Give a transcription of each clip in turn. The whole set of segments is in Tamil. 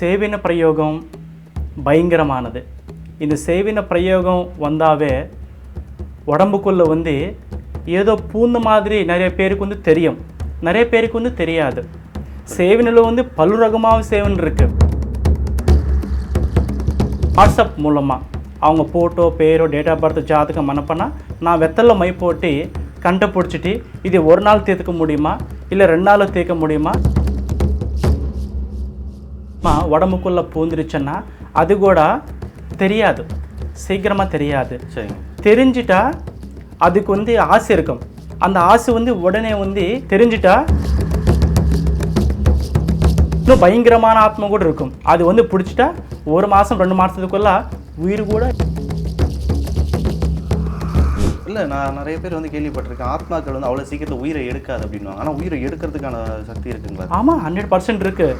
சேவின பிரயோகம் பயங்கரமானது. இந்த சேவின பிரயோகம் வந்தாவே உடம்புக்குள்ளே வந்து ஏதோ பூந்த மாதிரி நிறைய பேருக்கு வந்து தெரியும். நிறைய பேருக்கு வந்து தெரியாது. சேவினில் வந்து பல ரகமாக சேவன் இருக்குது வாட்ஸ்அப் மூலமாக அவங்க ஃபோட்டோ பேரோ டேட் ஆஃப் பர்த் ஜாதகம் அனுப்பினா நான் வெத்தலை மை போட்டு கண்டை பிடிச்சிட்டு இது ஒரு நாள் தீர்த்துக்க முடியுமா? இல்லை ரெண்டு நாள் தீர்க்க முடியுமா? உடம்புக்குள்ளே பூந்துருச்சுன்னா அது கூட தெரியாது. சீக்கிரமாக தெரியாது. சரிங்க. தெரிஞ்சிட்டா அதுக்கு வந்து ஆசை இருக்கும். அந்த ஆசை வந்து உடனே வந்து தெரிஞ்சிட்டா இன்னும் பயங்கரமான ஆத்மா கூட இருக்கும். அது வந்து பிடிச்சிட்டா ஒரு மாதம் ரெண்டு மாதத்துக்குள்ள உயிர் கூட இல்லை நான் நிறைய பேர் வந்து கேள்விப்பட்டிருக்கேன். ஆத்மாக்கள் வந்து அவ்வளோ சீக்கிரத்தில் உயிரை எடுக்காது அப்படின்னுவாங்க. ஆனால் உயிரை எடுக்கிறதுக்கான சக்தி இருக்குங்களா? ஆமாம் ஹண்ட்ரட் பர்சன்ட் இருக்குது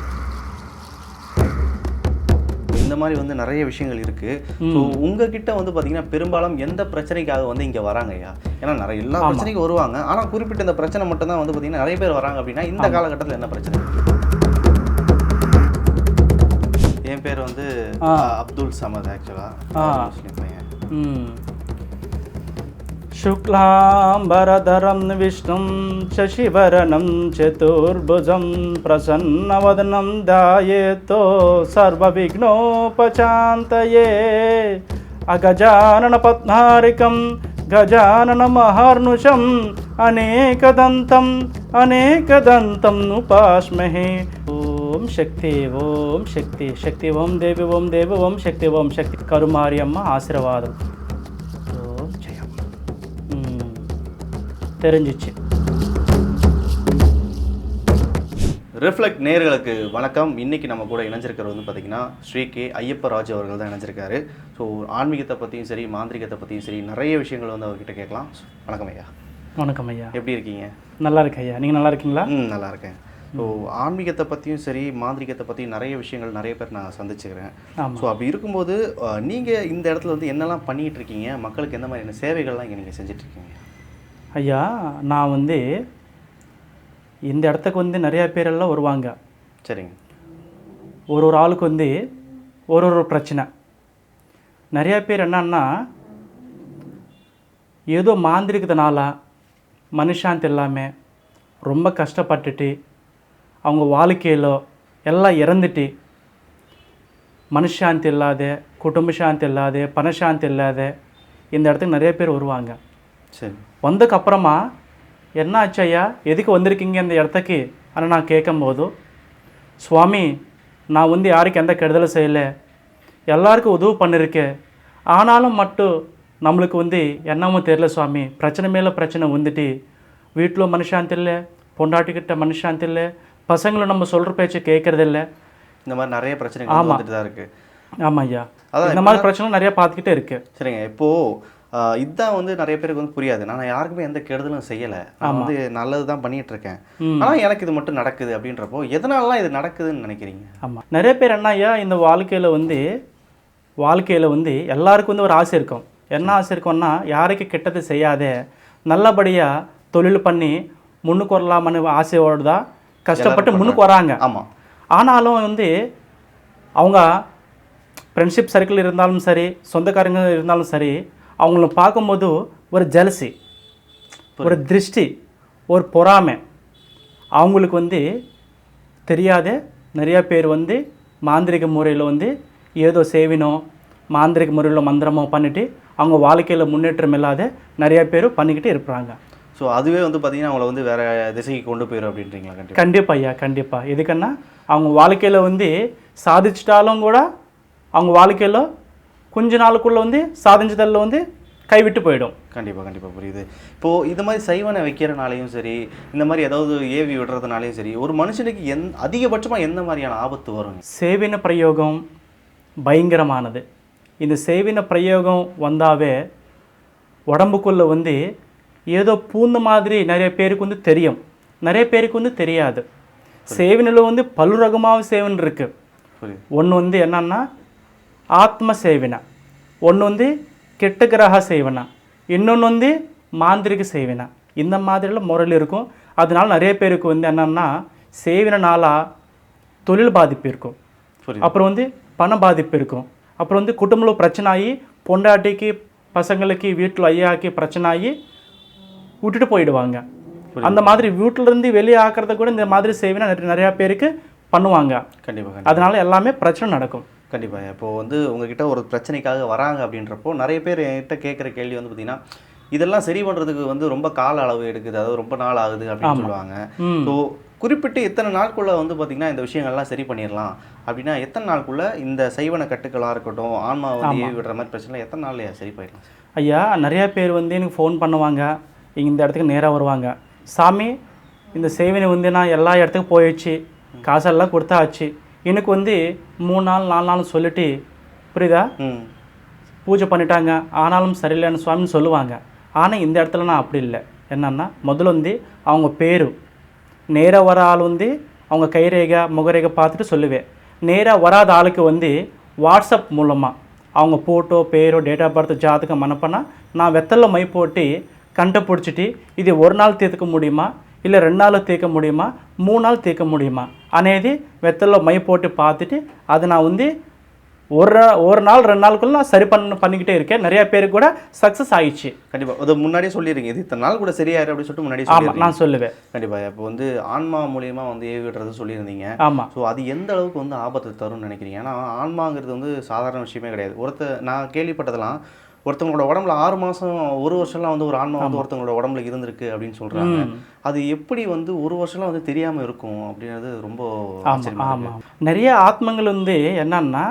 இந்த மாதிரி வந்து நிறைய விஷயங்கள் இருக்கு ஸோ உங்ககிட்ட வந்து பார்த்தீங்கன்னா பெரும்பாலும் எந்த பிரச்சனைக்காக வந்து இங்கே வராங்க ஐயா ஏன்னா நிறைய எல்லா பிரச்சனைக்கும் வருவாங்க ஆனால் குறிப்பிட்ட இந்த பிரச்சனை மட்டும் தான் வந்து பார்த்தீங்கன்னா நிறைய பேர் வராங்க அப்படின்னா இந்த காலகட்டத்தில் என்ன பிரச்சனை? என் பேர் வந்து. அப்துல் சமத் ஆக்சுவலாக. முஸ்லீம் பையன். शुक्लाम्बरधरं विष्णुं शशिवरनं चतुर्भुजं प्रसन्नवदनं ध्यायेतो सर्वविघ्नोपशान्तये अगजाननपद्मारिकं गजाननमहर्नुषम् अनेकदन्तम् अनेकदन्तम् उपास्महे ఓం శక్తి ఓం శక్తి శక్తి ఓం దేవి ఓం దేవి ఓం శక్తి ఓం శక్తి కరుమారి అమ్మ ఆశీర్వాదం தெரிஞ்சிச்சு. ரிஃப்ளெக்ட் நேர்களுக்கு வணக்கம். இன்னைக்கு நம்ம கூட இணைஞ்சிருக்கிறது வந்து பார்த்தீங்கன்னா ஸ்ரீ கே ஐயப்பராஜ் அவர்கள் தான் இணைஞ்சிருக்காரு. ஸோ ஆன்மீகத்தை பற்றியும் சரி மாந்திரிகத்தை பற்றியும் சரி நிறைய விஷயங்கள் வந்து அவர்கிட்ட கேட்கலாம். வணக்கம் ஐயா. வணக்கம் ஐயா. எப்படி இருக்கீங்க? நல்லா இருக்கு ஐயா. நீங்கள் நல்லா இருக்கீங்களா? ம் நல்லா இருக்கேன். ஸோ ஆன்மீகத்தை பற்றியும் சரி மாந்திரிகத்தை பற்றியும் நிறைய விஷயங்கள் நிறைய பேர் நான் சந்திச்சுக்கிறேன். ஸோ அப்படி இருக்கும்போது நீங்கள் இந்த இடத்துல வந்து என்னெல்லாம் பண்ணிட்டு இருக்கீங்க? மக்களுக்கு எந்த மாதிரியான சேவைகள்லாம் இங்கே நீங்கள் செஞ்சுட்டு இருக்கீங்க? ஐயா நான் வந்து இந்த இடத்துக்கு வந்து நிறையா பேரெல்லாம் வருவாங்க. சரிங்க. ஒரு ஒரு ஆளுக்கு வந்து ஒரு ஒரு பிரச்சனை. நிறைய பேர் என்னன்னா ஏதோ மாந்திரிகத்தினால மனுஷாந்தி இல்லாமல் ரொம்ப கஷ்டப்பட்டுட்டு அவங்க வாழ்க்கையில் எல்லாம் இறந்துட்டு மனுஷாந்தி இல்லாத குடும்ப சாந்தி இல்லாத பணசாந்தி இல்லாத இந்த இடத்துக்கு நிறைய பேர் வருவாங்க. சரி. வந்ததுக்கு அப்புறமா என்ன ஆச்சு ஐயா? எதுக்கு வந்திருக்கீங்க இந்த இடத்துக்கு? ஆனால் நான் கேட்கும்போது சுவாமி நான் வந்து யாருக்கு எந்த கெடுதலும் செய்யலை. எல்லாருக்கும் உதவி பண்ணியிருக்கேன் ஆனாலும் மட்டும் நம்மளுக்கு வந்து என்னமோ தெரியல சுவாமி. பிரச்சனை மேலே பிரச்சனை வந்துட்டு வீட்டில் மனுஷாந்தி இல்லை பொண்டாட்டிக்கிட்ட மனுஷாந்தி இல்லை பசங்களும் நம்ம சொல்கிற பேச்சு கேட்கறதில்ல. இந்த மாதிரி நிறைய வந்து வந்துட்டு தான் இருக்குது ஆமாம் ஐயா. இந்த மாதிரி பிரச்சனை நிறைய பார்த்துக்கிட்டே இருக்கு. சரிங்க. இப்போது இதுதான் வந்து நிறைய பேருக்கு வந்து புரியாது. நான் யாருக்குமே எந்த கெடுதலும் செய்யலை. நான் வந்து நல்லது தான் பண்ணிட்டு இருக்கேன். ஆனால் எனக்கு இது மட்டும் நடக்குது அப்படின்றப்போ எதனாலலாம் இது நடக்குதுன்னு நினைக்கிறீங்க? ஆமாம் நிறைய பேர் என்ன ஐயா இந்த வாழ்க்கையில் வந்து வாழ்க்கையில் வந்து எல்லாருக்கும் வந்து ஒரு ஆசை இருக்கும். என்ன ஆசை இருக்கும்னா யாருக்கு கெட்டது செய்யாதே நல்லபடியாக தொழில் பண்ணி முன்னுக்கு வரலாமன்னு ஆசையோடு தான் கஷ்டப்பட்டு முன்னுக்கு வராங்க. ஆமாம் ஆனாலும் வந்து அவங்க ஃப்ரெண்ட்ஷிப் சர்க்கிள் இருந்தாலும் சரி சொந்தக்காரங்க இருந்தாலும் சரி அவங்கள பார்க்கும்போது ஒரு ஜலசி ஒரு திருஷ்டி ஒரு பொறாமை. அவங்களுக்கு வந்து தெரியாத நிறைய பேர் வந்து மாந்திரிக முறையில் வந்து ஏதோ சேவினோ மாந்திரிக முறையில் மந்திரமோ பண்ணிட்டு அவங்க வாழ்க்கையில் முன்னேற்றம் இல்லாத நிறைய பேர் பண்ணிக்கிட்டு இருப்பாங்க ஸோ அதுவே வந்து பார்த்தீங்கன்னா அவங்கள வந்து வேற திசைக்கு கொண்டு போயிடும் அப்படின்றீங்களா? கண்டிப்பாக கண்டிப்பா ஐயா கண்டிப்பாக எதுக்குன்னா அவங்க வாழ்க்கையில் வந்து சாதிச்சிட்டாலும் கூட அவங்க வாழ்க்கையில் கொஞ்ச நாளுக்குள்ளே வந்து சாதிச்சதில் வந்து கைவிட்டு போயிடும். கண்டிப்பாக கண்டிப்பாக புரியுது. இப்போது இது மாதிரி சைவனை வைக்கிறனாலையும் சரி இந்த மாதிரி ஏதாவது ஏவி விடுறதுனாலையும் சரி ஒரு மனுஷனுக்கு எந் அதிகபட்சமாக எந்த மாதிரியான ஆபத்து வரும்? சேவின பிரயோகம் பயங்கரமானது. இந்த சேவின பிரயோகம் வந்தாவே உடம்புக்குள்ளே வந்து ஏதோ பூந்த மாதிரி நிறைய பேருக்கு வந்து தெரியும். நிறைய பேருக்கு வந்து தெரியாது. சேவனில் வந்து பல ரகமாக சேவன் இருக்குது ஒன்று வந்து என்னன்னா ஆத்ம சேவனை ஒன்று வந்து கெட்ட கிரக சேவனை. இன்னொன்று வந்து மாந்திரிக சேவனை. இந்த மாதிரிலாம் முறையில் இருக்கும். அதனால நிறைய பேருக்கு வந்து என்னன்னா சேவனால தொழில் பாதிப்பு இருக்கும். அப்புறம் வந்து பண பாதிப்பு இருக்கும். அப்புறம் வந்து குடும்பத்தில் பிரச்சனை ஆகி பொண்டாட்டிக்கு பசங்களுக்கு வீட்டில் ஐயாக்கு பிரச்சனை ஆகி விட்டுட்டு போயிடுவாங்க. அந்த மாதிரி வீட்டுல இருந்து வெளியே ஆக்கிறத கூட இந்த மாதிரி சேவை நிறைய நிறையா பேருக்கு பண்ணுவாங்க. கண்டிப்பாக அதனால எல்லாமே பிரச்சனை நடக்கும். கண்டிப்பாக இப்போ வந்து உங்ககிட்ட ஒரு பிரச்சனைக்காக வராங்க அப்படின்றப்போ நிறைய பேர் என்கிட்ட கேட்குற கேள்வி வந்து பார்த்தீங்கன்னா இதெல்லாம் சரி பண்ணுறதுக்கு வந்து ரொம்ப கால அளவு எடுக்குது. அதாவது ரொம்ப நாள் ஆகுது அப்படின்னு சொல்லுவாங்க. ஸோ குறிப்பிட்டு எத்தனை நாட்குள்ள வந்து பார்த்தீங்கன்னா இந்த விஷயங்கள்லாம் சரி பண்ணிடலாம்? அப்படின்னா எத்தனை நாளுக்குள்ள இந்த சைவன கட்டுக்களாக இருக்கட்டும் ஆன்மா வந்து ஏவி விடுற மாதிரி பிரச்சனை எத்தனை நாள்லயா சரி பண்ணிடலாம் ஐயா நிறையா பேர் வந்து எனக்கு ஃபோன் பண்ணுவாங்க. இந்த இடத்துக்கு நேராக வருவாங்க. சாமி இந்த சேவனை வந்து நான் எல்லா இடத்துக்கும் போயிடுச்சு காசெல்லாம் கொடுத்தாச்சு. எனக்கு வந்து மூணு நாள் நாலு நாள் சொல்லிட்டு புரியுதா? பூஜை பண்ணிட்டாங்க. ஆனாலும் சரியில்லைன்னு சுவாமின்னு சொல்லுவாங்க. ஆனால் இந்த இடத்துல நான் அப்படி இல்லை. என்னன்னா முதல்ல வந்து அவங்க பேரு. நேராக வர ஆள் வந்து அவங்க கைரேகை முகரேகை பார்த்துட்டு சொல்லுவேன். நேராக வராத ஆளுக்கு வந்து வாட்ஸ்அப் மூலமாக அவங்க ஃபோட்டோ பேரோ டேட் ஆஃப் பர்த் ஜாதகம் அனுப்பினா நான் வெத்தல்ல மை போட்டு கண்டுபிடிச்சிட்டு இது ஒரு நாள் தீர்க்க முடியுமா? இல்லை ரெண்டு நாள் தீர்க்க முடியுமா மூணு நாள் தீர்க்க முடியுமா అనేది வெத்தல்ல மை போட்டு பார்த்துட்டு அதை நான் வந்து ஒரு நா- ஒரு நாள் ரெண்டு நாளுக்குள்ள நான் சரி பண்ண பண்ணிக்கிட்டே இருக்கேன் நிறைய பேருக்கு கூட சக்ஸஸ் ஆயிடுச்சு கண்டிப்பாக அது முன்னாடியே சொல்லிடுங்க இது இத்தனை நாள் கூட சரியாயிரு அப்படின்னு சொல்லிட்டு முன்னாடி ஆமாம் சொல்லிடுங்க நான் சொல்லுவேன் கண்டிப்பாக இப்போ வந்து ஆன்மா மூலியமா வந்து ஏவி விடுறது சொல்லியிருந்தீங்க ஆமாம் ஸோ அது எந்த அளவுக்கு வந்து ஆபத்து தரும்னு நினைக்கிறீங்க ஏன்னா ஆன்மாங்கிறது வந்து சாதாரண விஷயமே கிடையாது ஒருத்தர் நான் கேள்விப்பட்டதெல்லாம் ஒருத்தவங்களோட உடம்புல ஆறு மாதம் ஒரு வருஷம்லாம் வந்து ஒரு ஆன்மா வந்து ஒருத்தவங்களோட உடம்புல இருந்திருக்கு அப்படின்னு சொல்கிறாங்க அது எப்படி வந்து ஒரு வருஷம்லாம் வந்து தெரியாமல் இருக்கும் அப்படின்றது ரொம்ப ஆமாம் நிறைய ஆத்மங்கள் வந்து என்னன்னா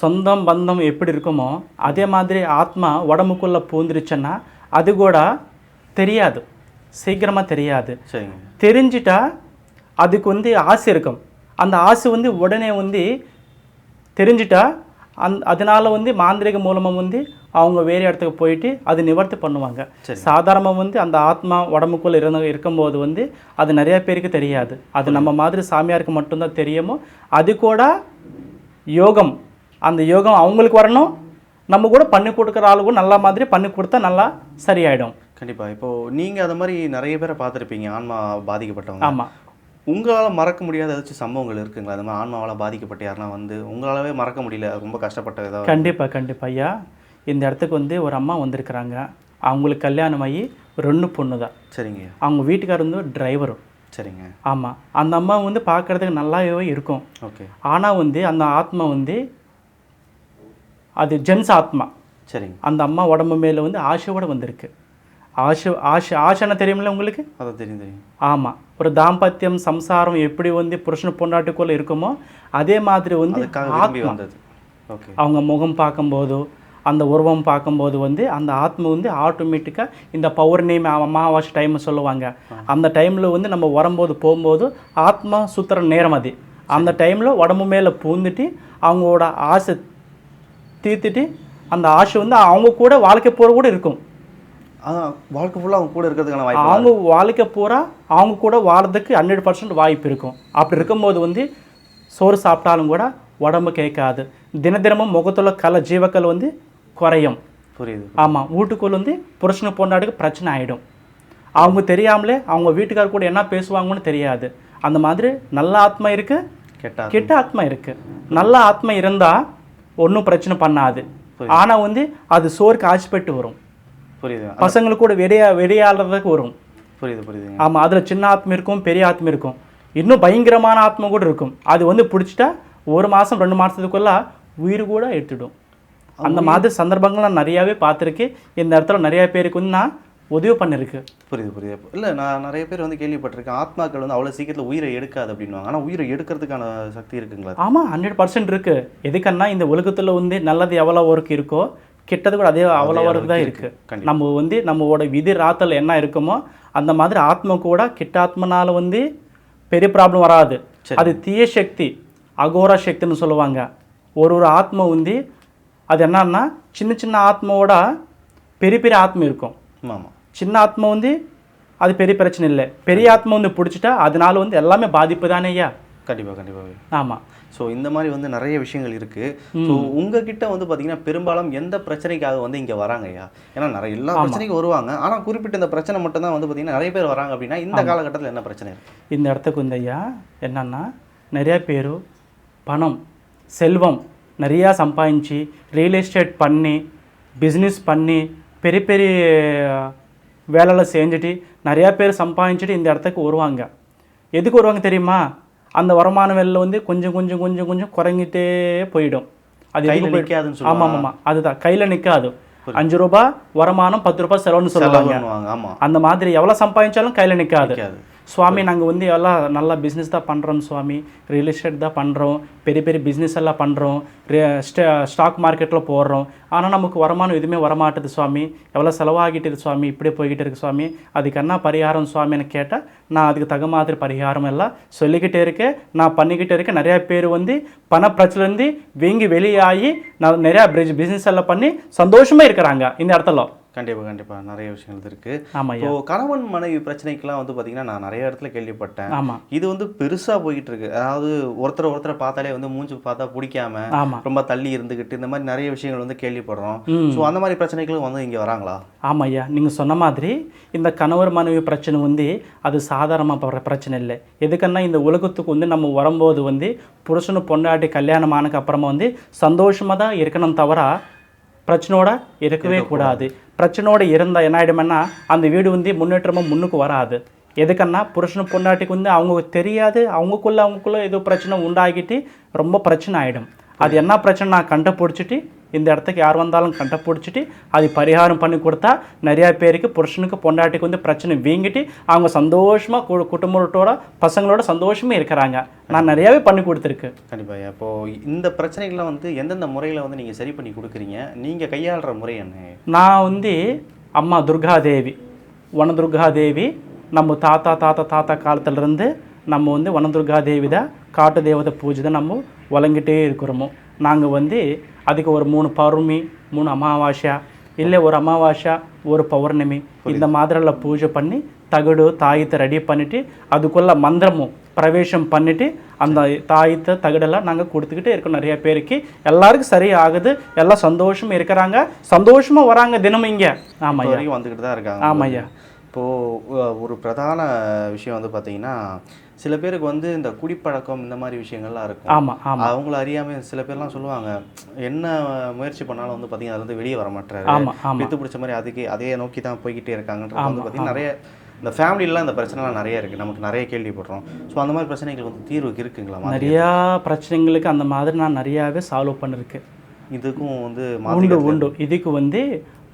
சொந்தம் பந்தம் எப்படி இருக்குமோ அதே மாதிரி ஆத்மா உடம்புக்குள்ளே பூந்துருச்சுன்னா அது கூட தெரியாது. சீக்கிரமாக தெரியாது. தெரிஞ்சிட்டா அதுக்கு வந்து ஆசை இருக்கும். அந்த ஆசை வந்து உடனே வந்து தெரிஞ்சிட்டா அந் அதனால வந்து மாந்திரிக மூலமாக வந்து அவங்க வேறு இடத்துக்கு போயிட்டு அது நிவர்த்தி பண்ணுவாங்க. சாதாரணமாக வந்து அந்த ஆத்மா உடம்புக்குள்ள இருந்த இருக்கும்போது வந்து அது நிறைய பேருக்கு தெரியாது. அது நம்ம மாதிரி சாமியாருக்கு மட்டும்தான் தெரியுமோ? அது கூட யோகம். அந்த யோகம் அவங்களுக்கு வரணும். நம்ம கூட பண்ணி கொடுக்குற ஆளுக்கும் நல்ல மாதிரி பண்ணி கொடுத்தா நல்லா சரியாயிடும். கண்டிப்பா. இப்போ நீங்க அந்த மாதிரி நிறைய பேரை பார்த்துருப்பீங்க. ஆன்மா பாதிக்கப்பட்டவங்க. ஆமாம் உங்களால மறக்க முடியாத ஏதாச்சும் சம்பவங்கள் இருக்குங்களா? அந்த மாதிரி ஆன்மாவால பாதிக்கப்பட்ட யாருன்னா வந்து உங்களாலவே மறக்க முடியல. ரொம்ப கஷ்டப்பட்ட ஏதாவது? கண்டிப்பாக கண்டிப்பாக ஐயா. இந்த இடத்துக்கு வந்து ஒரு அம்மா வந்திருக்கிறாங்க. அவங்களுக்கு கல்யாணம் ஆகி ரெண்டு பொண்ணு தான் சரிங்க. அவங்க வீட்டுக்காரர் வந்து டிரைவரும் சரிங்க. ஆமாம் அந்த அம்மா வந்து பார்க்குறதுக்கு நல்லாவே இருக்கும். ஓகே. ஆனால் வந்து அந்த ஆத்மா வந்து அது ஜென்ஸ் ஆத்மா. சரிங்க. அந்த அம்மா உடம்பு மேலே வந்து ஆசையோட வந்திருக்கு. ஆசை ஆசை ஆசைன்னா தெரியுமில்ல உங்களுக்கு? அதான் தெரியும் தெரியும். ஆமாம் ஒரு தாம்பத்தியம் சம்சாரம் எப்படி வந்து புருஷன் பொண்டாட்டுக்குள்ளே இருக்குமோ அதே மாதிரி வந்து ஆத்மா. அவங்க முகம் பார்க்கும்போது அந்த உருவம் பார்க்கும்போது வந்து அந்த ஆத்மா வந்து ஆட்டோமேட்டிக்காக இந்த பௌர்ணமி அமாவாசை டைம் சொல்லுவாங்க. அந்த டைமில் வந்து நம்ம வரும்போது போகும்போது ஆத்மா சுத்துற நேரம் அது. அந்த டைமில் உடம்பு மேலே பூந்துட்டு அவங்களோட ஆசை தீர்த்துட்டு அந்த ஆசை வந்து அவங்க கூட வாழ்க்கை போகிற கூட இருக்கும். வாழ்க்கை ஃபுல்லாக அவங்க கூட இருக்கிறதுக்கான வாய்ப்பு அவங்க வாழ்க்கை பூரா அவங்க கூட வாழறதுக்கு ஹண்ட்ரட் பர்சன்ட் வாய்ப்பு இருக்கும். அப்படி இருக்கும்போது வந்து சோறு சாப்பிட்டாலும் கூட உடம்பு கேட்காது. தின தினமும் முகத்துல கலை ஜீவக்கல் வந்து குறையும். புரியுது. ஆமாம் வீட்டுக்குள்ள வந்து புருஷனுக்கு பொண்டாட்டுக்கு பிரச்சனை ஆகிடும் அவங்க தெரியாமலே அவங்க வீட்டுக்கார் கூட என்ன பேசுவாங்கன்னு தெரியாது. அந்த மாதிரி நல்ல ஆத்மா இருக்கு கெட்டா கெட்ட ஆத்மா இருக்கு. நல்ல ஆத்மா இருந்தால் ஒன்றும் பிரச்சனை பண்ணாது. ஆனால் வந்து அது சோறுக்கு ஆசைப்பட்டு வரும். புரியுது. பசங்களுக்கு கூட வெறியா வெறியாடுறதுக்கு வரும். புரியுது புரியுதுங்க ஆமாம் அதில் சின்ன ஆத்மா இருக்கும் பெரிய ஆத்மா இருக்கும். இன்னும் பயங்கரமான ஆத்மா கூட இருக்கும். அது வந்து பிடிச்சிட்டா ஒரு மாதம் ரெண்டு மாதத்துக்குள்ள உயிர் கூட எடுத்துடும். அந்த மாதிரி சந்தர்ப்பங்கள் நான் நிறையாவே பார்த்துருக்கேன். இந்த இடத்துல நிறைய பேருக்கு வந்து நான் உதவி பண்ணிருக்கு. புரியுது புரியுது. இல்லை நான் நிறைய பேர் வந்து கேள்விப்பட்டிருக்கேன். ஆத்மாக்கள் வந்து அவ்வளோ சீக்கிரத்தில் உயிரை எடுக்காது அப்படின்னுவாங்க. ஆனால் உயிரை எடுக்கிறதுக்கான சக்தி இருக்குங்களா? ஆமாம் ஹண்ட்ரட் பர்சன்ட் இருக்கு. எதுக்கன்னா இந்த உலகத்தில் வந்து நல்லது எவ்வளோ ஒர்க் இருக்கோ கெட்டது கூட அதே அவ்வளோ ஒர்க் தான் இருக்கு. கண்டிப்பா. நம்ம வந்து நம்மளோட விதி ராத்தல் என்ன இருக்குமோ அந்த மாதிரி ஆத்மா கூட கெட்ட ஆத்மனால வந்து பெரிய ப்ராப்ளம் வராது. அது தீய சக்தி அகோரா சக்தின்னு சொல்லுவாங்க. ஒரு ஒரு ஆத்மா வந்து அது என்னன்னா சின்ன சின்ன ஆத்மாவோட பெரிய பெரிய ஆத்மா இருக்கும். ஆமாம் சின்ன ஆத்மா வந்து அது பெரிய பிரச்சனை இல்லை. பெரிய ஆத்மா வந்து பிடிச்சிட்டா அதனால வந்து எல்லாமே பாதிப்பு தானே ஐயா? கண்டிப்பாக கண்டிப்பாகவே ஆமாம் ஸோ இந்த மாதிரி வந்து நிறைய விஷயங்கள் இருக்குது ஸோ உங்ககிட்ட வந்து பார்த்தீங்கன்னா பெரும்பாலும் எந்த பிரச்சனைக்காக வந்து இங்கே வராங்க ஐயா? ஏன்னா நிறைய எல்லா பிரச்சனைக்கும் வருவாங்க. ஆனால் குறிப்பிட்ட இந்த பிரச்சனை மட்டும் தான் வந்து பார்த்தீங்கன்னா நிறைய பேர் வராங்க அப்படின்னா இந்த காலகட்டத்தில் என்ன பிரச்சனை இருக்கு? இந்த இடத்துக்கு வந்து ஐயா என்னன்னா நிறைய பேர் பணம் செல்வம் நிறையா சம்பாதிச்சு ரியல் எஸ்டேட் பண்ணி பிஸ்னஸ் பண்ணி பெரிய பெரிய வேலையில் செஞ்சுட்டு நிறையா பேர் சம்பாதிச்சுட்டு இந்த இடத்துக்கு வருவாங்க. எதுக்கு வருவாங்க தெரியுமா? அந்த வருமான வெளில வந்து கொஞ்சம் கொஞ்சம் கொஞ்சம் கொஞ்சம் குறைஞ்சிட்டே போயிடும். அது கையில நிக்காதுன்னு ஆமாம் ஆமாம் அதுதான். கையில் நிற்காது அஞ்சு ரூபாய் வருமானம் பத்து ரூபாய் செலவுன்னு சொல்லுவாங்க. அந்த மாதிரி எவ்வளோ சம்பாதிச்சாலும் கையில் நிற்காது. சுவாமி நாங்கள் வந்து எல்லாம் நல்லா பிஸ்னஸ் தான் பண்ணுறோம் சுவாமி. ரியல் எஸ்டேட் தான் பண்ணுறோம் பெரிய பெரிய பிஸ்னஸ் எல்லாம் பண்ணுறோம் ஸ்டாக் மார்க்கெட்டில் போடுறோம். ஆனால் நமக்கு வருமானம் எதுவுமே வரமாட்டுது சுவாமி. எவ்வளோ செலவாகிட்டு சுவாமி? இப்படி போய்கிட்டு இருக்கு சுவாமி. அதுக்கு என்ன பரிகாரம் சுவாமின்னு கேட்டால் நான் அதுக்கு தகுந்த மாதிரி பரிகாரம் எல்லாம் சொல்லிக்கிட்டே இருக்கேன். நான் பண்ணிக்கிட்டே இருக்கேன். நிறையா பேர் வந்து பண பிரச்சனைலேருந்து வீங்கி வெளியாகி நான் நிறையா பிஸ்னஸ் எல்லாம் பண்ணி சந்தோஷமாக இருக்கிறாங்க இந்த இடத்துல. கண்டிப்பா கண்டிப்பா. நிறைய விஷயங்கள் இருக்கு. ஆமாம் இப்போ கணவன் மனைவி பிரச்சனைக்கெல்லாம் வந்து பாத்தீங்கன்னா நான் நிறைய இடத்துல கேள்விப்பட்டேன். ஆமாம் இது வந்து பெருசா போயிட்டு இருக்கு அதாவது ஒருத்தர் ஒருத்தரை பார்த்தாலே வந்து மூஞ்சி பார்த்தா பிடிக்காம ரொம்ப தள்ளி இருந்துகிட்டு இந்த மாதிரி நிறைய விஷயங்கள் வந்து கேள்விப்படுறோம். ஸோ அந்த மாதிரி பிரச்சனைகளும் வந்து இங்க வராங்களா? ஆமாம் ஐயா நீங்கள் சொன்ன மாதிரி இந்த கணவர் மனைவி பிரச்சனை வந்து அது சாதாரணமாக பிரச்சனை இல்லை. எதுக்குன்னா இந்த உலகத்துக்கு வந்து நம்ம வரும்போது வந்து புருஷனு பொண்டாட்டி கல்யாணம் ஆனதுக்கு அப்புறமா வந்து சந்தோஷமாக தான் இருக்கணும் தவிர பிரச்சனையோட இருக்கவே கூடாது. பிரச்சனையோட இருந்தால் என்ன ஆகிடுமென்னா அந்த வீடு வந்து முன்னேற்றமாக முன்னுக்கு வராது. எதுக்கன்னா புருஷனு பொண்டாட்டிக்கு வந்து அவங்க தெரியாது அவங்களுக்குள்ள அவங்களுக்குள்ள ஏதோ பிரச்சனை உண்டாகிட்டு ரொம்ப பிரச்சனை ஆகிடும் அது என்ன பிரச்சனை நான் கண்டுபிடிச்சிட்டு இந்த இடத்துக்கு யார் வந்தாலும் கண்டுபிடிச்சிட்டு அது பரிகாரம் பண்ணி கொடுத்தா நிறையா பேருக்கு புருஷனுக்கு பொண்டாட்டிக்கு வந்து பிரச்சனை வீங்கிட்டு அவங்க சந்தோஷமாக குடும்பத்தோட பசங்களோட சந்தோஷமே இருக்கிறாங்க. நான் நிறையாவே பண்ணி கொடுத்துருக்கு. கண்டிப்பா ஐயா. இப்போ இந்த பிரச்சனைகள்லாம் வந்து எந்தெந்த முறையில வந்து நீங்க சரி பண்ணி கொடுக்குறீங்க? நீங்க கையாளுற முறை என்ன? நான் வந்து அம்மா துர்காதேவி வனதுர்காதேவி நம்ம தாத்தா தாத்தா தாத்தா காலத்துலேருந்து நம்ம வந்து வனதுர்காதேவி தான் காட்டு தேவதை பூஜை தான் நம்ம வழங்கிட்டே இருக்கிறோமோ. நாங்கள் வந்து அதுக்கு ஒரு மூணு பௌர்ணமி மூணு அமாவாசை இல்லை ஒரு அமாவாசை ஒரு பௌர்ணமி. இந்த மாதிரிலாம் பூஜை பண்ணி தகடு தாயத்தை ரெடி பண்ணிட்டு அதுக்குள்ள மந்திரமும் பிரவேசம் பண்ணிட்டு அந்த தாயத்தை தகடெல்லாம் நாங்கள் கொடுத்துக்கிட்டே இருக்கோம் நிறைய பேருக்கு. எல்லாருக்கும் சரி ஆகுது எல்லாம் சந்தோஷமா இருக்கிறாங்க. சந்தோஷமா வராங்க தினமும் இங்கே. ஆமாய்யா. வரைக்கும் வந்துக்கிட்டு தான் இருக்காங்க. ஆமாய்யா. இப்போ அஹ், ஒரு பிரதான விஷயம் வந்து பாத்தீங்கன்னா சில பேருக்கு வந்து இந்த குடிப்பழக்கம் இந்த மாதிரி விஷயங்கள்லாம் இருக்கும் ஆமாம் ஆமாம் அவங்கள அறியாம சில பேர்லாம் சொல்லுவாங்க என்ன முயற்சி பண்ணாலும் வந்து பாத்தீங்கன்னா அது வந்து வெளியே வர மாட்டாரு ஆமாம் ஆமாம் பித்து பிடிச்ச மாதிரி அதுக்கு அதே நோக்கி தான் போய்கிட்டே இருக்காங்கன்றது வந்து பாத்தீங்கன்னா நிறைய இந்த ஃபேமிலிலாம் இந்த பிரச்சனைலாம் நிறைய இருக்கு நமக்கு நிறைய கேள்விப்படுறோம் ஸோ அந்த மாதிரி பிரச்சனைகள் வந்து தீர்வுக்கு இருக்குங்களா மாதிரி? நிறையா பிரச்சனைங்களுக்கு அந்த மாதிரி நான் நிறையாவே சால்வ் பண்ணிருக்கேன் இதுக்கும் வந்து உண்டு மாத்திரை உண்டு இதுக்கு வந்து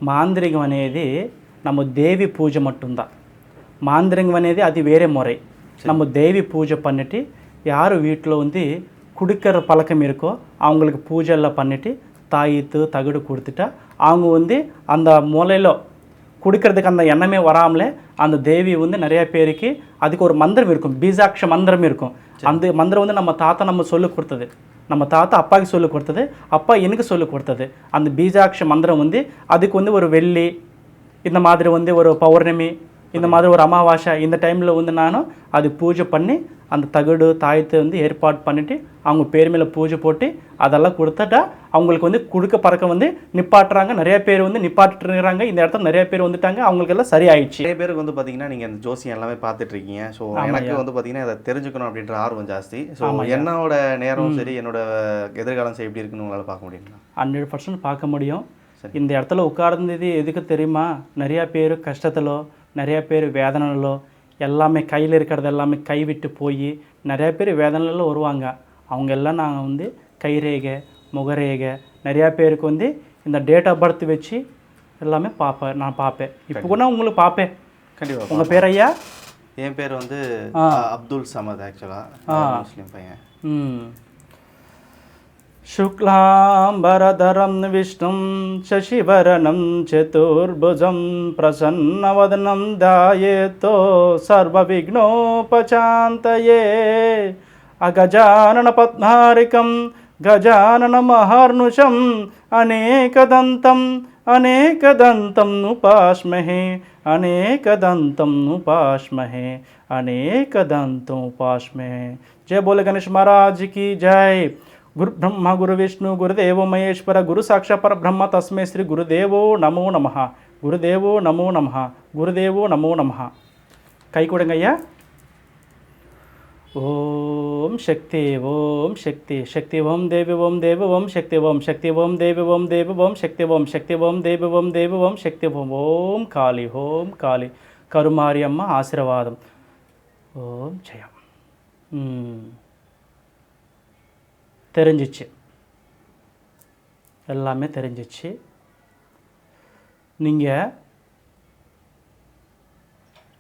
మాంద్రికం అనేది ನಮ್ಮ దేవి పూజ மட்டும்தான் மாந்திரிகம் అనేది அது வேற முறை நம்ம தேவி பூஜை பண்ணிட்டு யார் வீட்டில் வந்து குடிக்கிற பழக்கம் இருக்கோ அவங்களுக்கு பூஜை எல்லாம் பண்ணிட்டு தாயித்து தகடு கொடுத்துட்டா அவங்க வந்து அந்த மூலையில் குடிக்கிறதுக்கு அந்த எண்ணமே வராமலே அந்த தேவி வந்து நிறைய பேருக்கு அதுக்கு ஒரு மந்திரம் இருக்கும் பீஜாட்ச மந்திரம் இருக்கும் அந்த மந்திரம் வந்து நம்ம தாத்தா நம்ம சொல்லி கொடுத்தது நம்ம தாத்தா அப்பாவுக்கு சொல்லி கொடுத்தது அப்பா எனக்கு சொல்லி கொடுத்தது அந்த பீஜாட்ச மந்திரம் வந்து அதுக்கு வந்து ஒரு வெள்ளி இந்த மாதிரி வந்து ஒரு பௌர்ணமி இந்த மாதிரி ஒரு அமாவாசை இந்த டைமில் வந்து நானும் அது பூஜை பண்ணி அந்த தகடு தாயத்தை வந்து ஏற்பாடு பண்ணிட்டு அவங்க பேர் மேலே பூஜை போட்டு அதெல்லாம் கொடுத்துட்டா அவங்களுக்கு வந்து குடுக்க பறக்க வந்து நிப்பாட்டுறாங்க. நிறைய பேர் வந்து நிப்பாட்டுறாங்க இந்த இடத்துல நிறைய பேர் வந்துட்டாங்க. அவங்களுக்கு எல்லாம் சரியாயிடுச்சு. நிறைய பேருக்கு வந்து பாத்தீங்கன்னா நீங்க இந்த ஜோசியம் எல்லாமே பார்த்துட்டு இருக்கீங்க. ஸோ எனக்கு வந்து பாத்தீங்கன்னா இதை தெரிஞ்சுக்கணும் அப்படின்ற ஆர்வம் ஜாஸ்தி. ஸோ என்னோட நேரம் சரி என்னோட எதிர்காலம் சரி எப்படி இருக்குன்னு உங்களால பார்க்க முடியுங்களா? ஹண்ட்ரட் பர்சன்ட் பார்க்க முடியும். இந்த இடத்துல உட்கார்ந்தது எதுக்கு தெரியுமா? நிறையா பேர் கஷ்டத்திலோ நிறைய பேர் வேதனையிலோ எல்லாமே கையில் இருக்கிறது எல்லாமே கைவிட்டு போய் நிறைய பேர் வேதனையில வருவாங்க. அவங்க எல்லாம் நாங்கள் வந்து கைரேகை முகரேகை நிறையா பேருக்கு வந்து இந்த டேட் ஆஃப் பர்த் வச்சு எல்லாமே பார்ப்பேன் நான் பார்ப்பேன் இப்போ கூட உங்களுக்கு பார்ப்பேன் கண்டிப்பா உங்கள் பேர் ஐயா? என் பேர் வந்து அப்துல் சமத் ஆக்சுவலா முஸ்லீம் பையன். ம். शुक्लाम्बरधरं विष्णुं शशिवरनं चतुर्भुजं प्रसन्नवदनं ध्यायेतो सर्वविघ्नोपशान्तये अगजाननपद्मारिकं गजाननमहर्नुषम् अनेकदन्तम् अनेकदन्तम् उपास्महे अनेकदन्तम् उपास्महे अनेकदन्तम् उपास्महे जय बोले गणेश महाराज की जय గురుబ్రహ్మ గురువిష్ణు గురుదేవో మహేశ్వర గురు సాక్షాపర బ్రహ్మ తస్మై శ్రీ గురుదేవో నమో నమ. గురుదేవో నమో నమ. గురుదేవో నమో నమ. కైకూడంగయ్యా ఓం శక్తి ఓం శక్తి. శక్తి ఓం దేవి ఓం దేవి ఓం శక్తి ఓం శక్తి ఓం దేవి ఓం దేవి ఓం శక్తి ఓం శక్తి ఓం దేవి ఓం దేవి ఓం శక్తి ఓం ఓం కాళీ ఓం కాళీ. కరుమారి అమ్మ ఆశీర్వాదం. ఓం జయం. தெரிஞ்சிச்சு. எல்லாமே தெரிஞ்சிச்சு. நீங்கள்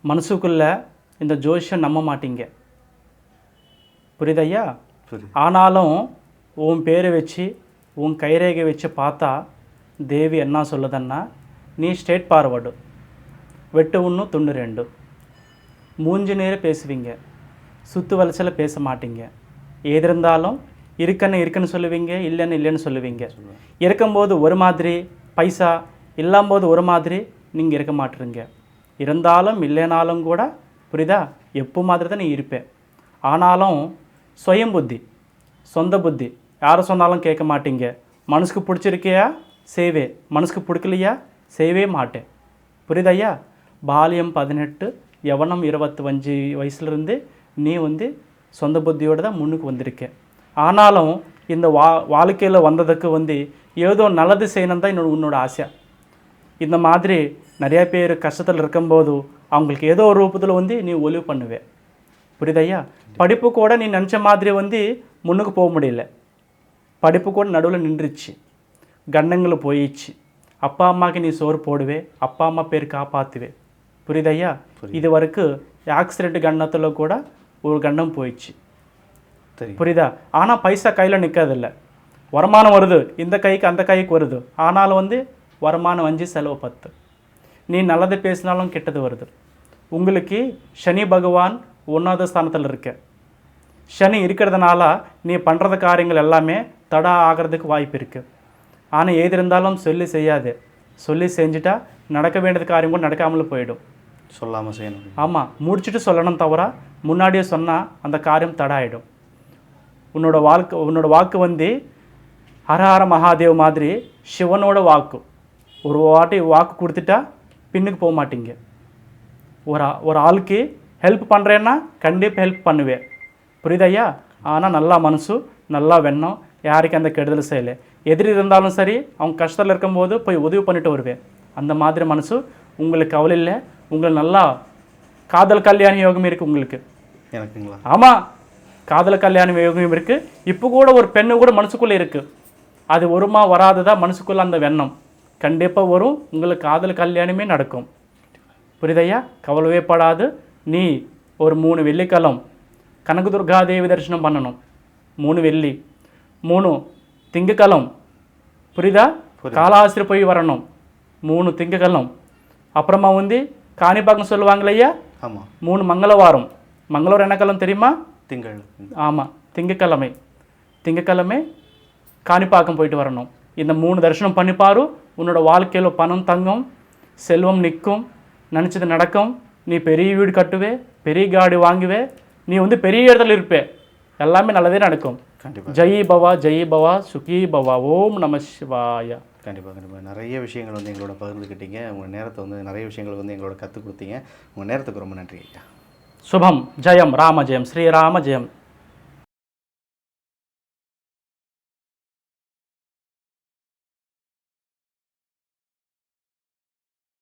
மனசுக்குள்ள இந்த ஜோஷியம் நம்ப மாட்டீங்க. புரியுதையா புரியுது. ஆனாலும் உன் பேரை வச்சு உன் கைரேகை வச்சு பார்த்தா தேவி என்ன சொல்லுதன்னா நீ ஸ்ட்రేట్ ஃபார்வர்டு வெட்டு ஒன்று துண்டு ரெண்டு. மூஞ்சி நேர பேசுவீங்க. சுத்து வலசல பேச மாட்டீங்க. ஏது இருந்தாலும் இருக்குன்னு இருக்குன்னு சொல்லுவீங்க இல்லைன்னு இல்லைன்னு சொல்லுவீங்க. இருக்கும்போது ஒரு மாதிரி பைசா இல்லாம்போது ஒரு மாதிரி நீங்கள் இருக்க மாட்டுறீங்க இருந்தாலும் இல்லைனாலும் கூட புரியுதா? எப்போ மாதிரி தான் நீ இருப்பேன். ஆனாலும் சுயம் புத்தி சொந்த புத்தி யாரை சொன்னாலும் கேட்க மாட்டீங்க. மனசுக்கு பிடிச்சிருக்கியா? செய்வே மனசுக்கு பிடிக்கலையா? செய்யவே மாட்டேன். புரியுதையா பாலியம் பதினெட்டு யவனம் இருபத்தஞ்சு வயசுலேருந்து நீ வந்து சொந்த புத்தியோடு தான் முன்னுக்கு வந்திருக்க ஆனாலும் இந்த வா வாழ்க்கையில் வந்ததுக்கு வந்து ஏதோ நல்லது செய்யணும் தான் என்னோட உன்னோட ஆசை. இந்த மாதிரி நிறைய பேர் கஷ்டத்தில் இருக்கும்போது அவங்களுக்கு ஏதோ ஒரு ரூபத்தில் வந்து நீ ஒலிவு பண்ணுவே. புரியுதையா படிப்பு கூட நீ நினச்ச மாதிரி வந்து முன்னுக்கு போக முடியல. படிப்பு கூட நடுவில் நின்றுச்சு. கண்டங்கள் போயிடுச்சு அப்பா அம்மாவுக்கு நீ சோறு போடுவே. அப்பா அம்மா பேர் காப்பாற்றுவே புரியுதையா இது வரைக்கும் ஆக்சிடென்ட் கண்டத்தில் கூட ஒரு கண்டம் போயிடுச்சு புரியுதா? ஆனால் பைசா கையில் நிற்காதில்ல வருமானம் வருது. இந்த கைக்கு அந்த கைக்கு வருது. ஆனாலும் வந்து வருமானம் அஞ்சு செலவு பத்து. நீ நல்லது பேசினாலும் கெட்டது வருது. உங்களுக்கு சனி பகவான் ஒன்றாவது ஸ்தானத்தில் இருக்க. சனி இருக்கிறதுனால நீ பண்ணுறது காரியங்கள் எல்லாமே தடா ஆகிறதுக்கு வாய்ப்பு இருக்குது ஆனால் ஏது இருந்தாலும் சொல்லி செய்யாது. சொல்லி செஞ்சுட்டா நடக்க வேண்டியது காரியம் கூட நடக்காமல் போயிடும். சொல்லாமல் செய்யணும். ஆமாம் முடிச்சுட்டு சொல்லணும் தவிர முன்னாடியே சொன்னால் அந்த காரியம் தடாயிடும். உன்னோட வாழ்க்கை உன்னோட வாக்கு வந்து ஹரஹர மகாதேவ் மாதிரி சிவனோட வாக்கு. ஒரு வாட்டி வாக்கு கொடுத்துட்டா பின்னுக்கு போக மாட்டீங்க. ஒரு ஒரு ஆளுக்கு ஹெல்ப் பண்ணுறேன்னா கண்டிப்பாக ஹெல்ப் பண்ணுவேன். புரியுதையா ஆனால் நல்லா மனசு நல்லா வெண்ணம் யாருக்கு அந்த கெடுதல் செய்யலை. எதிரி இருந்தாலும் சரி அவங்க கஷ்டத்தில் இருக்கும்போது போய் உதவி பண்ணிட்டு வருவேன். அந்த மாதிரி மனசு உங்களுக்கு கவலை இல்லை. உங்களுக்கு நல்லா காதல் கல்யாண யோகம் இருக்குது உங்களுக்கு. எனக்குங்களா? ஆமாம் காதல் கல்யாண யோகம் இருக்குது இப்போ கூட ஒரு பெண்ணு கூட மனசுக்குள்ளே இருக்குது அது வருமா வராததா மனசுக்குள்ளே அந்த வெண்ணம் கண்டிப்பாக வரும். உங்களுக்கு காதல் கல்யாணமே நடக்கும். புரியுதையா கவலைவே படாது. நீ ஒரு மூணு வெள்ளிக்கிழம் கனகதுர்காதேவி தரிசனம் பண்ணணும். மூணு வெள்ளி. மூணு திங்கக்கிழம். புரியுதா? காலாஸ்திரி போய் வரணும். மூணு திங்கக்கிழம். அப்புறமா வந்து காணிப்பாக்கம் சொல்லுவாங்களையா? ஆமாம் மூணு மங்களவாரம். மங்களவாரம் என்ன கிழமை தெரியுமா? திங்கள். ஆமாம் திங்கக்கிழமை. திங்கக்கிழமை காணிப்பாக்கம் போயிட்டு வரணும். இந்த மூணு தரிசனம் பண்ணி பாரு. உன்னோட வாழ்க்கையில் பணம் தங்கும் செல்வம் நிற்கும் நினச்சது நடக்கும். நீ பெரிய வீடு கட்டுவே பெரிய காடி வாங்குவே. நீ வந்து பெரிய இடத்துல இருப்பே. எல்லாமே நல்லதே நடக்கும். கண்டிப்பாக ஜெய் பவா ஜெய் பவா சுகி பவா. ஓம் நம சிவாய. கண்டிப்பாக கண்டிப்பாக நிறைய விஷயங்கள் வந்து எங்களோட பகிர்ந்துக்கிட்டீங்க. உங்கள் நேரத்தை வந்து நிறைய விஷயங்கள் வந்து எங்களோட கற்றுக் கொடுத்தீங்க. உங்கள் நேரத்துக்கு ரொம்ப நன்றி ஐயா. शुभम जयम राम जयम श्री राम जयम